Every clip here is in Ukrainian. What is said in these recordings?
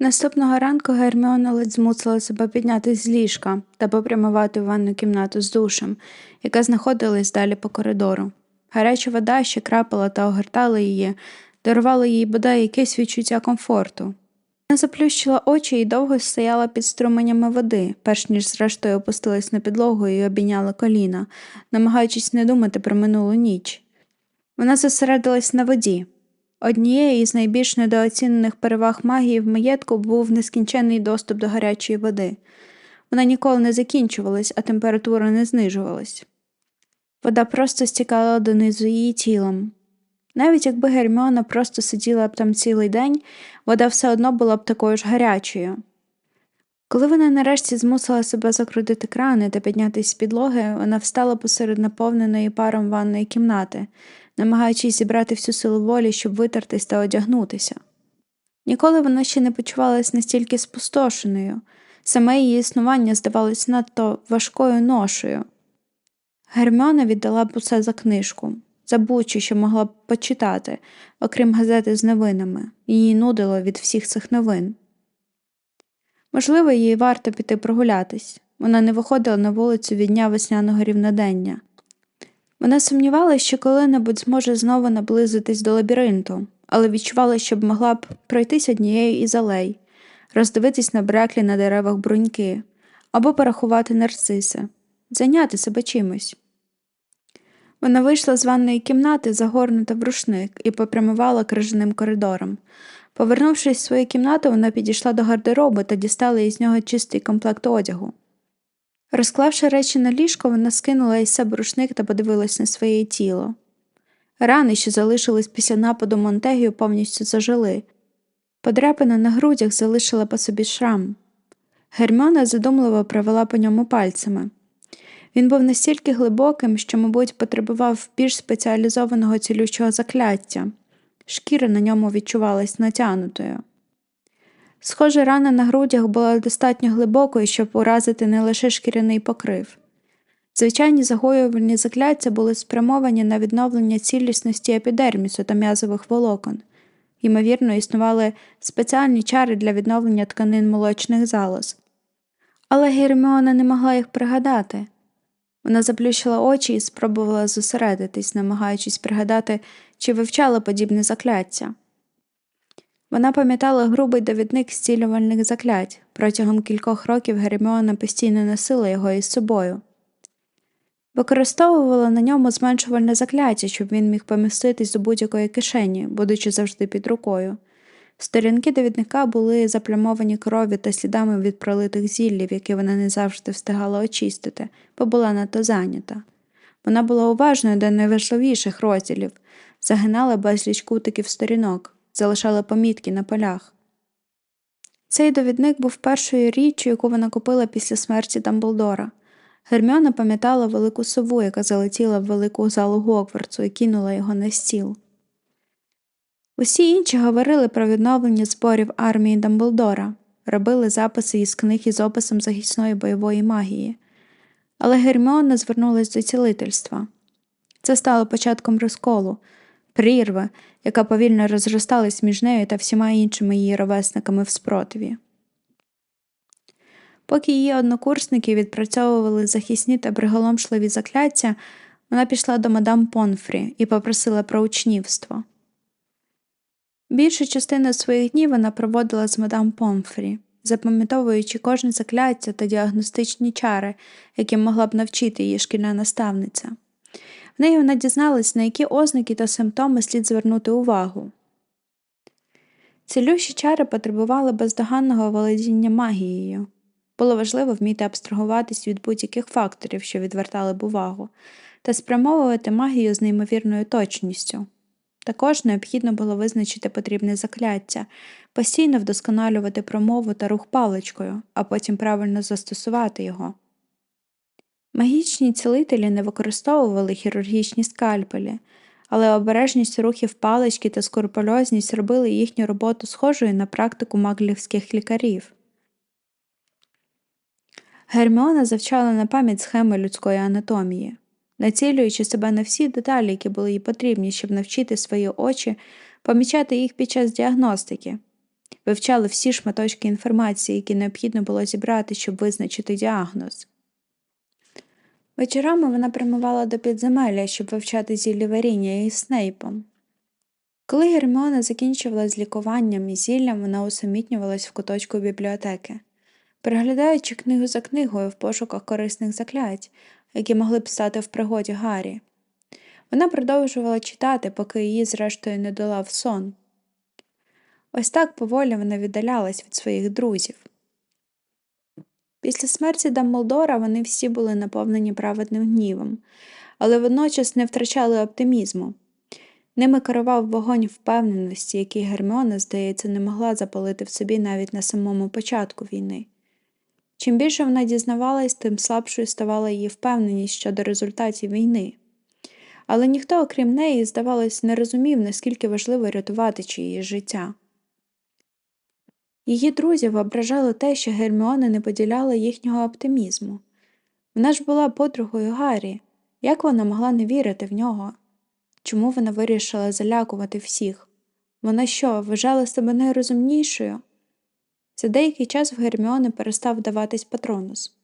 Наступного ранку Герміона ледь змусила себе піднятися з ліжка та попрямувати в ванну кімнату з душем, яка знаходилась далі по коридору. Гаряча вода, що крапала та огортала її, дарувала їй бодай якесь відчуття комфорту. Вона заплющила очі і довго стояла під струменями води, перш ніж зрештою опустилась на підлогу і обійняла коліна, намагаючись не думати про минулу ніч. Вона зосередилась на воді. Однією із найбільш недооцінених переваг магії в маєтку був нескінченний доступ до гарячої води. Вона ніколи не закінчувалась, а температура не знижувалась. Вода просто стікала донизу її тілом. Навіть якби Герміона просто сиділа б там цілий день, вода все одно була б такою ж гарячою. Коли вона нарешті змусила себе закрутити крани та піднятися з підлоги, вона встала посеред наповненої паром ванної кімнати, намагаючись зібрати всю силу волі, щоб витертись та одягнутися. Ніколи вона ще не почувалася настільки спустошеною, саме її існування здавалось надто важкою ношею. Герміона віддала б усе за книжку, забудь, що могла б почитати, окрім газети з новинами, її нудило від всіх цих новин. Можливо, їй варто піти прогулятись. Вона не виходила на вулицю від дня весняного рівнодення. Вона сумнівалася, що коли-небудь зможе знову наблизитись до лабіринту, але відчувала, що б могла б пройтись однією із алей, роздивитись на бреклі на деревах бруньки або порахувати нарциси, зайняти себе чимось. Вона вийшла з ванної кімнати, загорнута в рушник, і попрямувала крижаним коридором. Повернувшись в свою кімнату, вона підійшла до гардеробу та дістала із нього чистий комплект одягу. Розклавши речі на ліжко, вона скинула із себе рушник та подивилась на своє тіло. Рани, що залишились після нападу Монтегію, повністю зажили. Подряпина на грудях залишила по собі шрам. Герміона задумливо провела по ньому пальцями. Він був настільки глибоким, що, мабуть, потребував більш спеціалізованого цілющого закляття. Шкіра на ньому відчувалась натянутою. Схоже, рана на грудях була достатньо глибокою, щоб уразити не лише шкіряний покрив. Звичайні загоювальні закляття були спрямовані на відновлення цілісності епідермісу та м'язових волокон. Ймовірно, існували спеціальні чари для відновлення тканин молочних залоз. Але Герміона не могла їх пригадати. Вона заплющила очі і спробувала зосередитись, намагаючись пригадати, чи вивчала подібне закляття. Вона пам'ятала грубий довідник зцілювальних заклять. Протягом кількох років Герміона постійно носила його із собою. Використовувала на ньому зменшувальне закляття, щоб він міг поміститись до будь-якої кишені, будучи завжди під рукою. Сторінки довідника були заплямовані кров'ю та слідами від пролитих зіллів, які вона не завжди встигала очистити, бо була надто зайнята. Вона була уважною до найважливіших розділів, загинала безліч кутиків сторінок, залишала помітки на полях. Цей довідник був першою річчю, яку вона купила після смерті Дамблдора. Герміона пам'ятала велику сову, яка залетіла в велику залу Гогвартсу і кинула його на стіл. Усі інші говорили про відновлення зборів армії Дамблдора, робили записи із книг із описом захисної бойової магії. Але Герміона звернулася до цілительства. Це стало початком розколу, прірви, яка повільно розросталась між нею та всіма іншими її ровесниками в спротиві. Поки її однокурсники відпрацьовували захисні та приголомшливі закляття, вона пішла до мадам Понфрі і попросила про учнівство. Більшу частину своїх днів вона проводила з мадам Помфрі, запам'ятовуючи кожне закляття та діагностичні чари, яким могла б навчити її шкільна наставниця. Неї вона дізналась, на які ознаки та симптоми слід звернути увагу. Цілющі чари потребували бездоганного володіння магією. Було важливо вміти абстрагуватись від будь-яких факторів, що відвертали б увагу, та спрямовувати магію з неймовірною точністю. Також необхідно було визначити потрібне закляття, постійно вдосконалювати промову та рух паличкою, а потім правильно застосувати його. Магічні цілителі не використовували хірургічні скальпелі, але обережність рухів палички та скрупульозність робили їхню роботу схожою на практику маглівських лікарів. Герміона завчала на пам'ять схеми людської анатомії націлюючи себе на всі деталі, які були їй потрібні, щоб навчити свої очі помічати їх під час діагностики. вивчали всі шматочки інформації, які необхідно було зібрати, щоб визначити діагноз. Вечорами вона прямувала до підземелля, щоб вивчати зілля варіння із Снейпом. Коли Герміона закінчувала з лікуванням і зіллям, вона усамітнювалась в куточку бібліотеки, переглядаючи книгу за книгою в пошуках корисних заклять, які могли б стати в пригоді Гаррі. Вона продовжувала читати, поки її, зрештою, не долав сон. Ось так поволі вона віддалялась від своїх друзів. Після смерті Дамблдора вони всі були наповнені праведним гнівом, але водночас не втрачали оптимізму. Ними керував вогонь впевненості, який Герміона, здається, не могла запалити в собі навіть на самому початку війни. Чим більше вона дізнавалась, тим слабшою ставала її впевненість щодо результатів війни. Але ніхто, окрім неї, здавалось, не розумів, наскільки важливо рятувати чиїсь життя. Її друзів ображало те, що Герміона не поділяла їхнього оптимізму. Вона ж була подругою Гаррі. Як вона могла не вірити в нього? Чому вона вирішила залякувати всіх? Вона що, вважала себе найрозумнішою? За деякий час в Герміони перестав даватись патронус.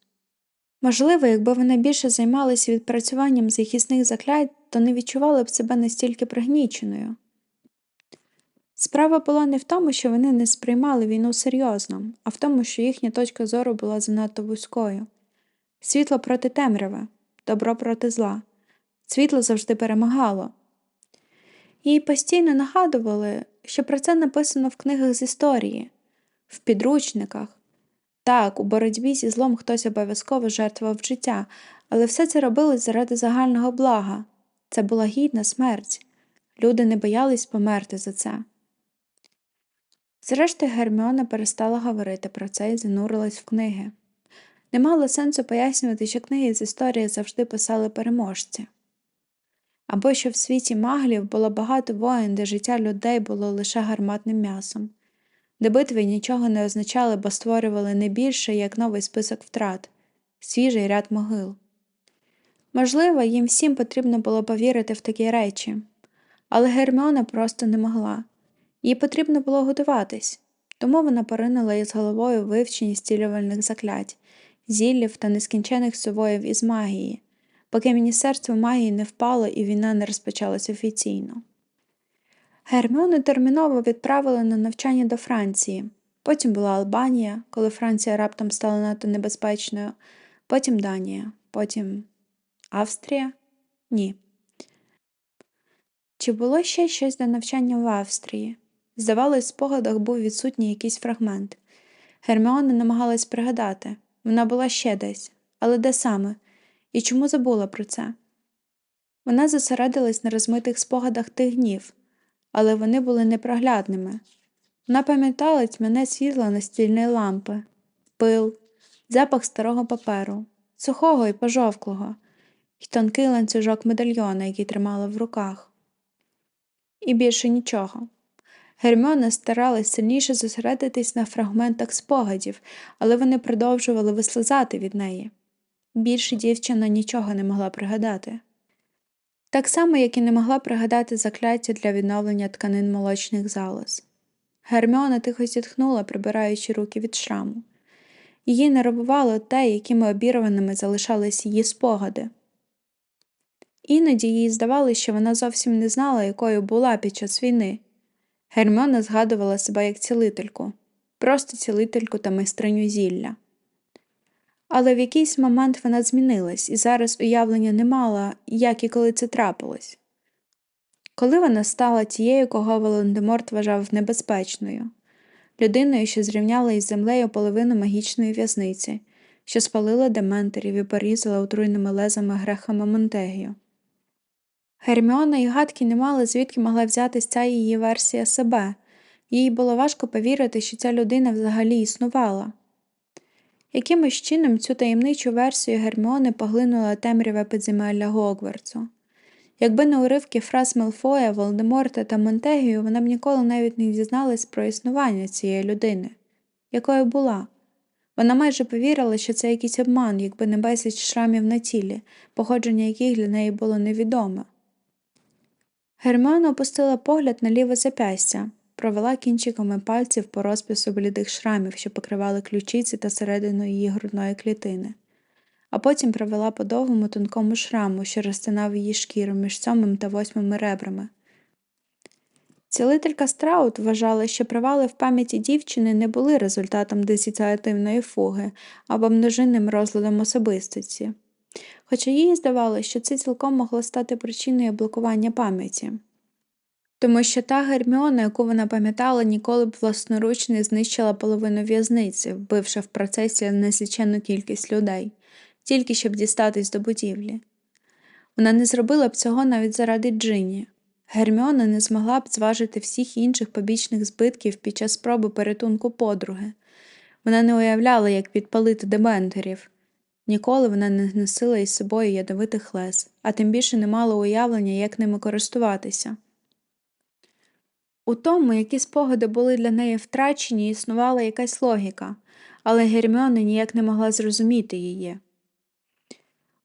Можливо, якби вона більше займалася відпрацюванням захисних заклять, то не відчувала б себе настільки пригніченою. Справа була не в тому, що вони не сприймали війну серйозно, а в тому, що їхня точка зору була занадто вузькою. Світло проти темряви, добро проти зла. Світло завжди перемагало. Їй постійно нагадували, що про це написано в книгах з історії, в підручниках. Так, у боротьбі зі злом хтось обов'язково жертвував життя, але все це робилось заради загального блага. Це була гідна смерть. Люди не боялись померти за це. Зрештою, Герміона перестала говорити про це і занурилась в книги. Не мало сенсу пояснювати, що книги з історії завжди писали переможці. Або що в світі маглів було багато воїн, де життя людей було лише гарматним м'ясом, де битви нічого не означали, бо створювали не більше, як новий список втрат, свіжий ряд могил. Можливо, їм всім потрібно було повірити в такі речі, але Герміона просто не могла. Їй потрібно було готуватись, тому вона поринула із головою вивчені стілювальних заклять, зіллів та нескінчених сувоїв із магії, поки Міністерство магії не впало і війна не розпочалась офіційно. Герміону терміново відправили на навчання до Франції. Потім була Албанія, коли Франція раптом стала надто небезпечною, потім Данія, потім Австрія? Ні. Чи було ще щось до навчання в Австрії? Здавалось, в спогадах був відсутній якийсь фрагмент. Герміона намагалась пригадати вона була ще десь, але де саме, і чому забула про це? Вона зосередилась на розмитих спогадах тих днів, але вони були непроглядними. Вона пам'ятала тьмяне світло настільної лампи, пил, запах старого паперу, сухого і пожовклого, і тонкий ланцюжок медальйона, який тримала в руках. І більше нічого. Герміона старалась сильніше зосередитись на фрагментах спогадів, але вони продовжували вислизати від неї. Більше дівчина нічого не могла пригадати. Так само, як і не могла пригадати закляття для відновлення тканин молочних залоз. Герміона тихо зітхнула, прибираючи руки від шраму. Її нервувало те, якими обірваними залишались її спогади. Іноді їй здавалося, що вона зовсім не знала, якою була під час війни. Герміона згадувала себе як цілительку, просто цілительку та майстриню зілля. Але в якийсь момент вона змінилась і зараз уявлення не мала, як і коли це трапилось. Коли вона стала тією, кого Волан-де-Морт вважав небезпечною, людиною, що зрівняла із землею половину магічної в'язниці, що спалила дементорів і порізала отруйними лезами грехами Монтегію. Герміона і гадки не мали, звідки могла взятись ця її версія себе, їй було важко повірити, що ця людина взагалі існувала. Якимось чином цю таємничу версію Герміони поглинула темряве підземелля Гогвартсу. Якби не уривки фраз Мелфоя, Волдеморта та Монтегію, вона б ніколи навіть не дізналась про існування цієї людини, якою була. Вона майже повірила, що це якийсь обман, якби не безліч шрамів на тілі, походження яких для неї було невідоме. Герміона опустила погляд на ліве запястя, провела кінчиками пальців по розпису блідих шрамів, що покривали ключиці та середину її грудної клітини, а потім провела по довгому тонкому шраму, що розтинав її шкіру між сьомим та восьмими ребрами. Цілителька Страут вважала, що провали в пам'яті дівчини не були результатом дисоціативної фуги або множинним розладом особистості, хоча їй здавалося, що це цілком могло стати причиною блокування пам'яті. Тому що та Герміона, яку вона пам'ятала, ніколи б власноруч не знищила половину в'язниці, вбивши в процесі незліченну кількість людей, тільки щоб дістатись до будівлі. Вона не зробила б цього навіть заради Джині. Герміона не змогла б зважити всіх інших побічних збитків під час спроби порятунку подруги. Вона не уявляла, як підпалити дементорів. Ніколи вона не носила із собою ядовитих лез, а тим більше не мала уявлення, як ними користуватися. У тому, які спогади були для неї втрачені, існувала якась логіка, але Герміона ніяк не могла зрозуміти її.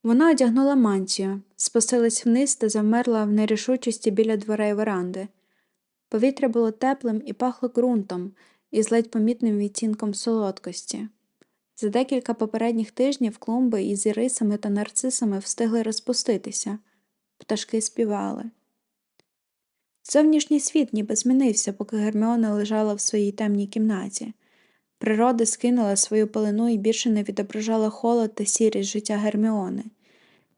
Вона одягнула мантію, спустилась вниз та завмерла в нерішучості біля дверей веранди. Повітря було теплим і пахло ґрунтом із ледь помітним відтінком солодкості. За декілька попередніх тижнів клумби із ірисами та нарцисами встигли розпуститися, пташки співали. Зовнішній світ ніби змінився, поки Герміона лежала в своїй темній кімнаті. Природа скинула свою пелену і більше не відображала холод та сірість життя Герміони.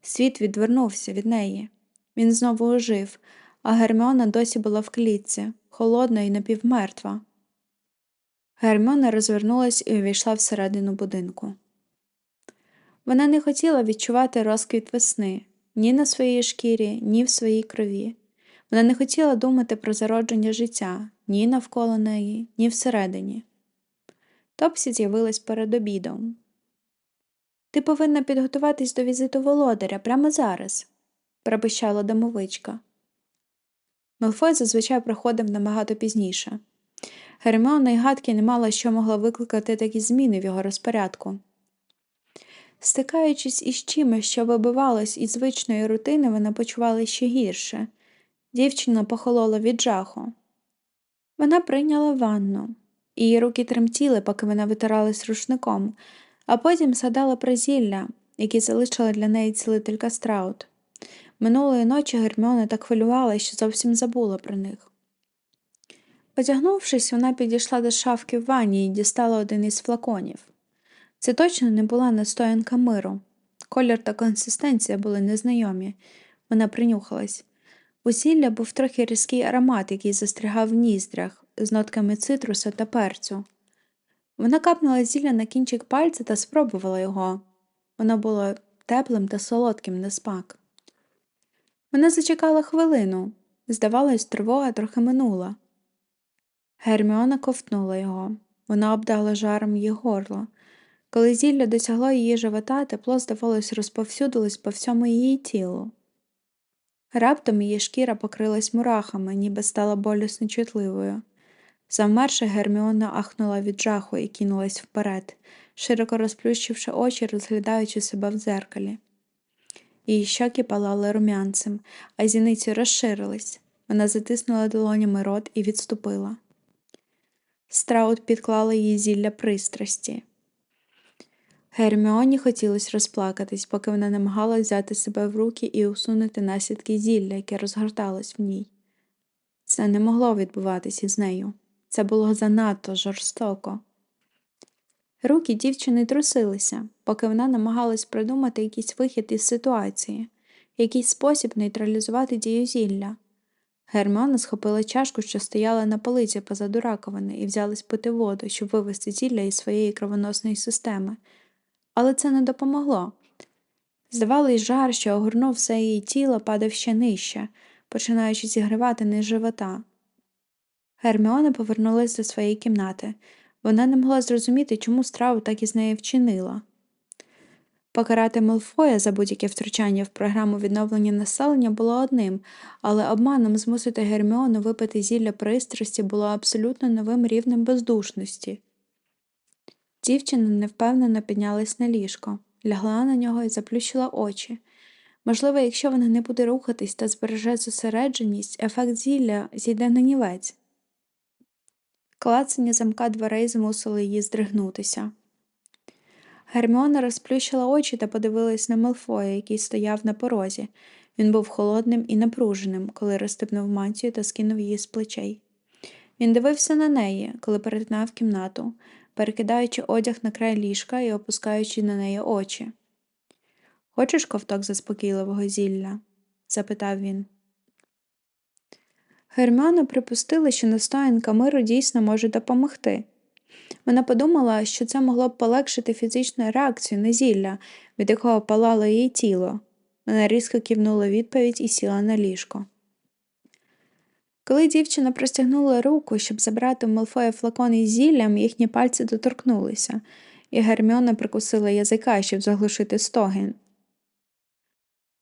Світ відвернувся від неї. Він знову ожив, а Герміона досі була в клітці, холодна і напівмертва. Герміона розвернулась і увійшла всередину будинку. Вона не хотіла відчувати розквіт весни ні на своїй шкірі, ні в своїй крові. Вона не хотіла думати про зародження життя ні навколо неї, ні всередині. Топсі з'явилась перед обідом. Ти повинна підготуватись до візиту володаря прямо зараз, пропищала домовичка. Мелфой зазвичай приходив набагато пізніше. Герміона й гадки не мала, що могла викликати такі зміни в його розпорядку. Стикаючись із чимось, що вибивалось із звичної рутини, вона почувала ще гірше. Дівчина похолола від жаху. Вона прийняла ванну. Її руки тремтіли, поки вона витиралась рушником, а потім згадала про зілля, які залишила для неї цілителька страут. Минулої ночі Герміона так хвилювала, що зовсім забула про них. Одягнувшись, вона підійшла до шафки в ванні і дістала один із флаконів. Це точно не була настоянка миру. Колір та консистенція були незнайомі. Вона принюхалась. У зілля був трохи різкий аромат, який застрягав в ніздрях, з нотками цитруса та перцю. Вона капнула зілля на кінчик пальця та спробувала його. Воно було теплим та солодким на смак. Вона зачекала хвилину. Здавалось, тривога трохи минула. Герміона ковтнула його. Вона обдала жаром її горло. Коли зілля досягло її живота, тепло, здавалось, розповсюдилось по всьому її тілу. Раптом її шкіра покрилась мурахами, ніби стала болісно чутливою. Завмерши, Герміона ахнула від жаху і кинулась вперед, широко розплющивши очі, розглядаючи себе в дзеркалі. Її щоки палали рум'янцем, а зіниці розширились. Вона затиснула долонями рот і відступила. Страут підклала їй зілля пристрасті. Герміоні хотілося розплакатись, поки вона намагалась взяти себе в руки і усунути наслідки зілля, яке розгорталось в ній. Це не могло відбуватись із нею. Це було занадто жорстоко. Руки дівчини трусилися, поки вона намагалась придумати якийсь вихід із ситуації, якийсь спосіб нейтралізувати дію зілля. Герміона схопила чашку, що стояла на полиці позаду раковини, і взялась пити воду, щоб вивести зілля із своєї кровоносної системи. Але це не допомогло. Здавалось, жар, що огорнув все її тіло, падав ще нижче, починаючи зігрівати низ живота. Герміона повернулася до своєї кімнати. Вона не могла зрозуміти, чому страву так із нею вчинила. Покарати Мелфоя за будь-яке втручання в програму відновлення населення було одним, але обманом змусити Герміону випити зілля пристрасті було абсолютно новим рівнем бездушності. Дівчина невпевнено піднялась на ліжко, лягла на нього і заплющила очі. Можливо, якщо вона не буде рухатись та збереже зосередженість, ефект зілля зійде на нівець. Клацання замка дверей змусило її здригнутися. Герміона розплющила очі та подивилась на Малфоя, який стояв на порозі. Він був холодним і напруженим, коли розстебнув мантію та скинув її з плечей. Він дивився на неї, коли перетинав кімнату, перекидаючи одяг на край ліжка і опускаючи на неї очі. Хочеш ковток заспокійливого зілля? запитав він. Герміона припустила, що настоянка миру дійсно може допомогти. Вона подумала, що це могло б полегшити фізичну реакцію на зілля, від якого палало її тіло. Вона різко кивнула відповідь і сіла на ліжко. Коли дівчина простягнула руку, щоб забрати у Малфоя флакон із зіллям, їхні пальці доторкнулися, і Герміона прикусила язика, щоб заглушити стогін.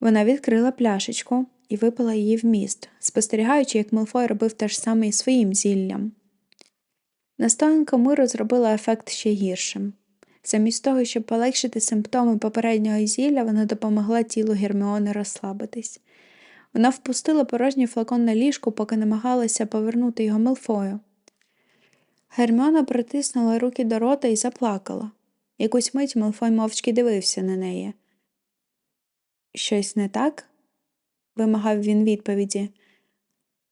Вона відкрила пляшечку і випила її в міст, спостерігаючи, як Малфой робив те ж саме із своїм зіллям. Настоянка миру зробила ефект ще гіршим. Замість того, щоб полегшити симптоми попереднього зілля, вона допомогла тілу Герміони розслабитись. Вона впустила порожній флакон на ліжку, поки намагалася повернути його Мелфою. Герміона притиснула руки до рота і заплакала. Якусь мить Мелфой мовчки дивився на неї. Щось не так? вимагав він відповіді.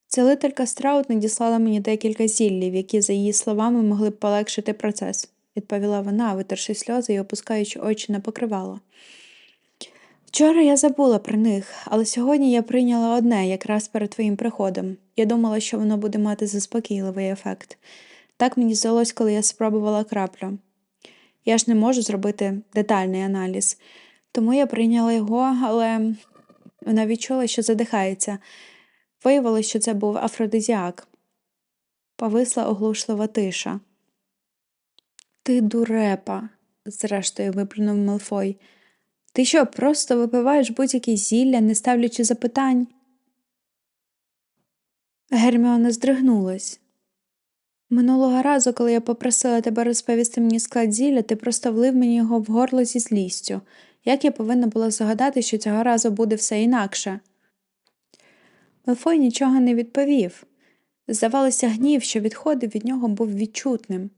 Целителька Страут надіслала мені декілька зіллів, які, за її словами, могли б полегшити процес, відповіла вона, витерши сльози і опускаючи очі на покривало. Вчора я забула про них, але сьогодні я прийняла одне якраз перед твоїм приходом. Я думала, що воно буде мати заспокійливий ефект. Так мені здалось, коли я спробувала краплю. Я ж не можу зробити детальний аналіз, тому я прийняла його, але вона відчула, що задихається. Виявилося, що це був афродизіак. Повисла оглушлива тиша. Ти дурепа, зрештою виплюнув Мелфой. Ти що, просто випиваєш будь-які зілля, не ставлячи запитань? Герміона здригнулась. Минулого разу, коли я попросила тебе розповісти мені склад зілля, ти просто влив мені його в горло зі злістю. Як я повинна була згадати, що цього разу буде все інакше? Мелфой нічого не відповів. Здавалося, гнів, що відходив від нього, був відчутним,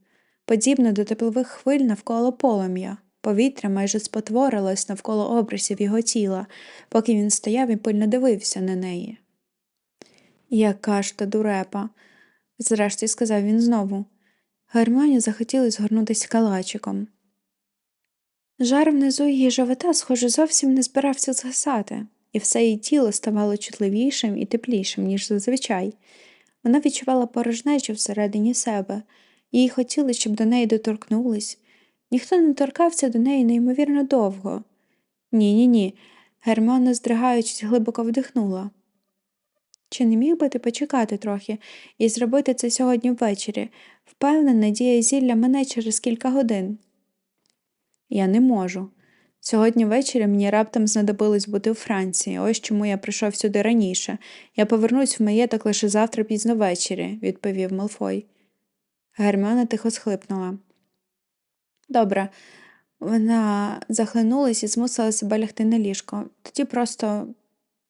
подібно до теплових хвиль навколо полум'я. Повітря майже спотворилось навколо обрисів його тіла, поки він стояв і пильно дивився на неї. Яка ж то дурепа, зрештою сказав він знову. Германі захотіли згорнутися калачиком. Жар внизу її живота, схоже, зовсім не збирався згасати, і все її тіло ставало чутливішим і теплішим, ніж зазвичай. Вона відчувала порожнечу всередині себе, їй хотіли, щоб до неї доторкнулись. Ніхто не торкався до неї неймовірно довго. Ні, ні, ні. Гермона, здригаючись, глибоко вдихнула. Чи не міг би ти почекати трохи і зробити це сьогодні ввечері? Впевнена, дія зілля мене через кілька годин. Я не можу. Сьогодні ввечері мені раптом знадобилось бути у Франції, ось чому я прийшов сюди раніше. Я повернусь в маєток лише завтра пізно ввечері, відповів Малфой. Герміона тихо схлипнула. Добре, вона захлинулась і змусила себе лягти на ліжко. Тоді просто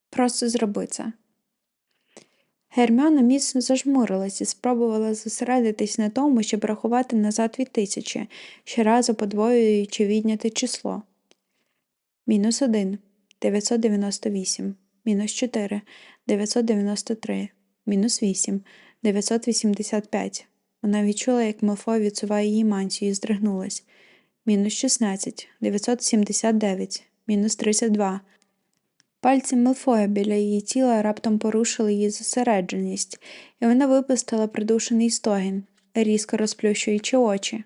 просто зроби це. Герміона міцно зажмурилась і спробувала зосередитись на тому, щоб рахувати назад від тисячі, щоразу подвоюючи відняте число. Мінус 1 998, мінус 4 993, мінус 8 985. Вона відчула, як Малфой відсуває її мантію і здригнулась. Мінус 16, 979, мінус 32. Пальці Мелфоя біля її тіла раптом порушили її зосередженість, і вона випустила придушений стогін, різко розплющуючи очі.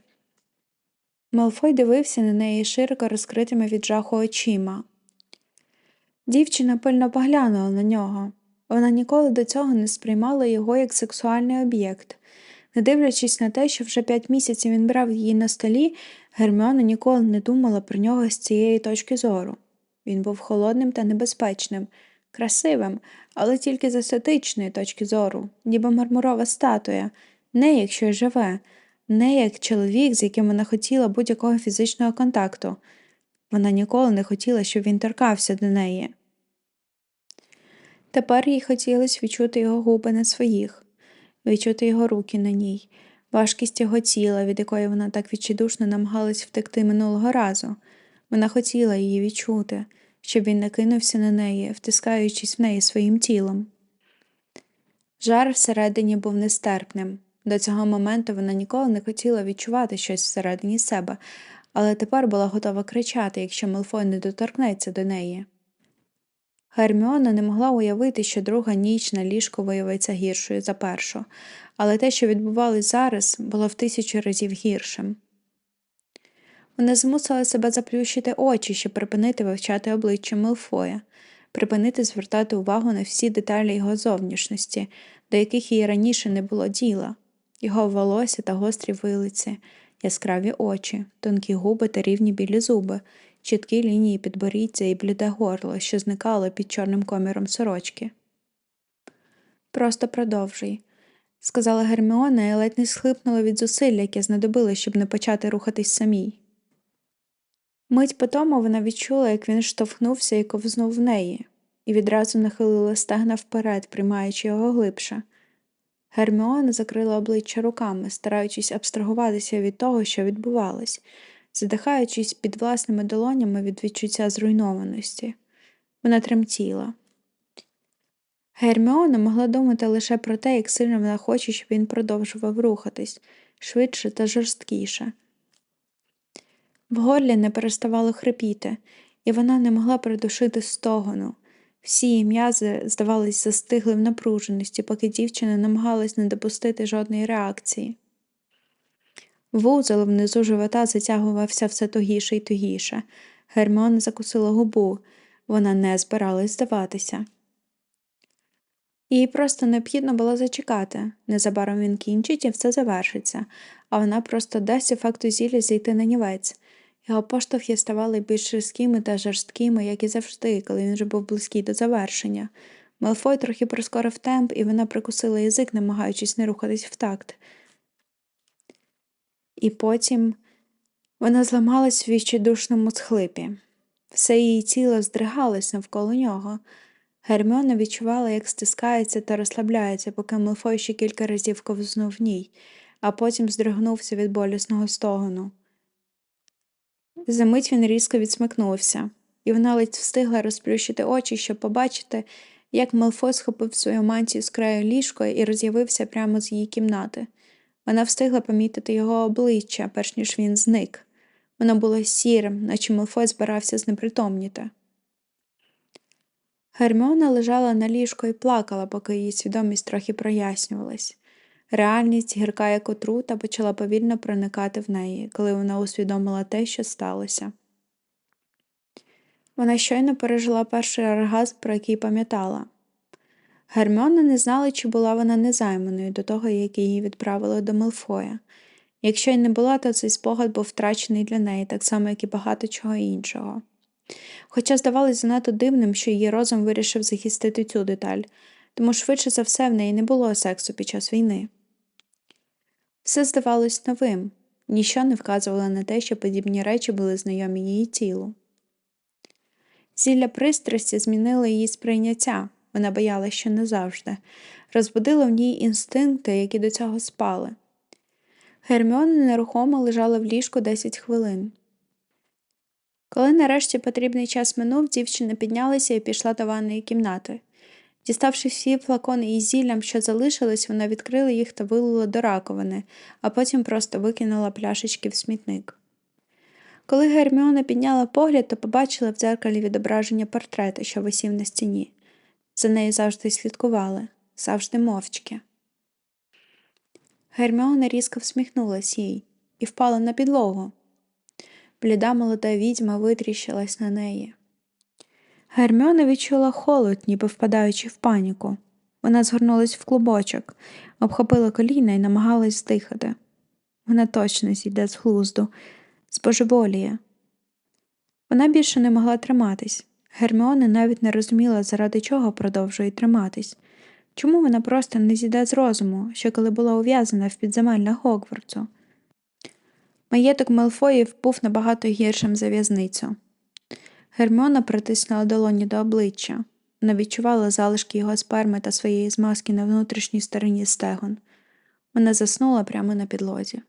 Малфой дивився на неї широко розкритими від жаху очима. Дівчина пильно поглянула на нього. Вона ніколи до цього не сприймала його як сексуальний об'єкт. Не дивлячись на те, що вже п'ять місяців він брав її на столі, Герміона ніколи не думала про нього з цієї точки зору. Він був холодним та небезпечним, красивим, але тільки з естетичної точки зору, ніби мармурова статуя, не як щось живе, не як чоловік, з яким вона хотіла будь-якого фізичного контакту. Вона ніколи не хотіла, щоб він торкався до неї. Тепер їй хотілося відчути його губи на своїх, відчути його руки на ній. важкість його тіла, від якої вона так відчайдушно намагалась втекти минулого разу. Вона хотіла її відчути, щоб він накинувся на неї, втискаючись в неї своїм тілом. Жар всередині був нестерпним. До цього моменту вона ніколи не хотіла відчувати щось всередині себе, але тепер була готова кричати, якщо Мелфой не доторкнеться до неї. Герміона не могла уявити, що друга ніч на ліжку виявиться гіршою за першу, але те, що відбувалось зараз, було в тисячу разів гіршим. Вона змусила себе заплющити очі, щоб припинити вивчати обличчя Мелфоя, припинити звертати увагу на всі деталі його зовнішності, до яких їй раніше не було діла, його волосся та гострі вилиці, яскраві очі, тонкі губи та рівні білі зуби, чіткі лінії підборіддя і бліде горло, що зникало під чорним коміром сорочки. Просто продовжуй, сказала Герміона і ледь не схлипнула від зусиль, яке знадобилось, щоб не почати рухатись самій. Мить по тому вона відчула, як він штовхнувся і ковзнув в неї, і відразу нахилила стегна вперед, приймаючи його глибше. Герміона закрила обличчя руками, стараючись абстрагуватися від того, що відбувалось, задихаючись під власними долонями від відчуття зруйнованості. Вона тремтіла. Герміона могла думати лише про те, як сильно вона хоче, щоб він продовжував рухатись швидше та жорсткіше. В горлі не переставало хрипіти, і вона не могла придушити стогону. Всі її м'язи, здавались, застигли в напруженості, поки дівчина намагалась не допустити жодної реакції. Вузол внизу живота затягувався все тугіше і тугіше. Герміона закусила губу, вона не збиралась здаватися. Їй просто необхідно було зачекати. Незабаром він кінчить і все завершиться, а вона просто дасть ефекту зілля зійти на нівець. Його поштовхи ставали більш різкими та жорсткими, як і завжди, коли він вже був близький до завершення. Малфой трохи прискорив темп, і вона прикусила язик, намагаючись не рухатись в такт. І потім вона зламалась в відчайдушному схлипі. Все її тіло здригалось навколо нього. Герміона відчувала, як стискається та розслабляється, поки Мелфой ще кілька разів ковзнув в ній, а потім здригнувся від болісного стогону. Замить він різко відсмикнувся, і вона ледь встигла розплющити очі, щоб побачити, як Мелфой схопив свою мантію з краю ліжка і роз'явився прямо з її кімнати. Вона встигла помітити його обличчя, перш ніж він зник. Воно було сірим, наче Мелфой збирався знепритомніти. Герміона лежала на ліжку і плакала, поки її свідомість трохи прояснювалась. Реальність, гірка як отрута, почала повільно проникати в неї, коли вона усвідомила те, що сталося. Вона щойно пережила перший оргазм, про який пам'ятала. Герміона не знала, чи була вона незайманою до того, як її відправили до Мелфоя. Якщо й не була, то цей спогад був втрачений для неї, так само, як і багато чого іншого. Хоча здавалось занадто дивним, що її розум вирішив захистити цю деталь, тому швидше за все в неї не було сексу під час війни. Все здавалось новим, ніщо не вказувало на те, що подібні речі були знайомі її тілу. Зілля пристрасті змінило її сприйняття, вона боялася, що не завжди, розбудило в ній інстинкти, які до цього спали. Герміона нерухомо лежала в ліжку 10 хвилин. Коли нарешті потрібний час минув, дівчина піднялася і пішла до ванної кімнати. Діставши всі флакони із зіллям, що залишились, вона відкрила їх та вилила до раковини, а потім просто викинула пляшечки в смітник. Коли Герміона підняла погляд, то побачила в дзеркалі відображення портрета, що висів на стіні. За нею завжди слідкували, завжди мовчки. Герміона різко всміхнулась їй і впала на підлогу. Бліда молода відьма витріщилась на неї. Герміона відчула холод, ніби впадаючи в паніку. Вона згорнулась в клубочок, обхопила коліна і намагалась здихати. Вона точно зійде з глузду, збожеволіє. Вона більше не могла триматись. Герміона навіть не розуміла, заради чого продовжує триматись. Чому вона просто не зійде з розуму, що коли була ув'язана в підземеллях Гогвартсу? Маєток Мелфоїв був набагато гіршим за в'язницю. Герміона притиснула долоні до обличчя. Вона відчувала залишки його сперми та своєї змазки на внутрішній стороні стегон. Вона заснула прямо на підлозі.